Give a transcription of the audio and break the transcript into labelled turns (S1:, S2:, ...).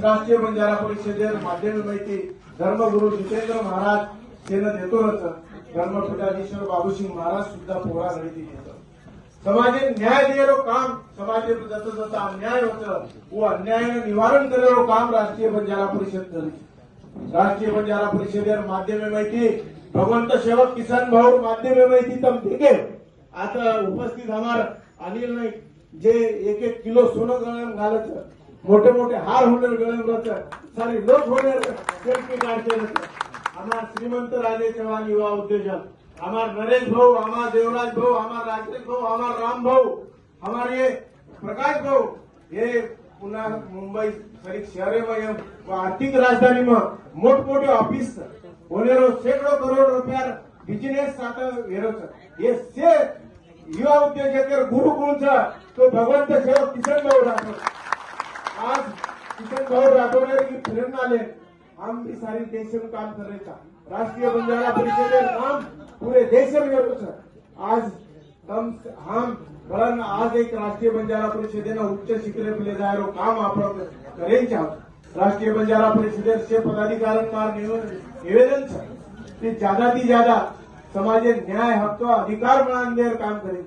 S1: राष्ट्रीय बंजारा परिषदेर माध्यम माहिती धर्मगुरु जितेंद्र महाराज सेनं देतोच धर्मपीठाधीश्वर बाबूसिंग महाराज सुद्धा पोहरा घडी समाजे न्याय दिलेलो काम समाजे जसं जसं अन्याय होतं वो अन्याय निवारण करेलो काम राष्ट्रीय बंजारा परिषद करी राष्ट्रीय बंजारा परिषदेर माध्यमे माहिती भगवंत सेवक किसन भाऊ माध्यमे माहिती तम देखे आता उपस्थित हमार अनिल नाही जे एक एक किलो सोनं गळण घालत मोठे मोठे हार होणार गळेंद्राचं सारे लोक होणार सेल्फी काढते आम्हा श्रीमंत राजे चव्हाण युवा उद्योजक आम्हा नरेश भाऊ आम्हा देवराज भाऊ आम्हा राजेश भाऊ आम्हा राम भाऊ हमारे प्रकाश भाऊ हे पुन्हा मुंबई सरी शहर व आर्थिक राजधानी मग मोठमोठे ऑफिस होने शेकडो करोड रुपया बिझनेस आता हे से युवा उद्योजक गुरुकुलचा तो भगवंत सेवक किशन भाऊ राहतो. आज किशन भाऊ राबवणारे की फिरून आले हम भी सारी देश में काम कर रहे राष्ट्रीय बंजारा परिषद काम पूरे देश में सर आज हम हम वरन आज एक राष्ट्रीय बंजारा परिषदेनं उच्च शिखरेपले जायरो काम आपण करेन राष्ट्रीय बंजारा परिषदेचे पदाधिकाऱ्यांना निवेदन की ज्यादा ती ज्यादा समाजे न्याय हक्क अधिकार मिळाने काम करेन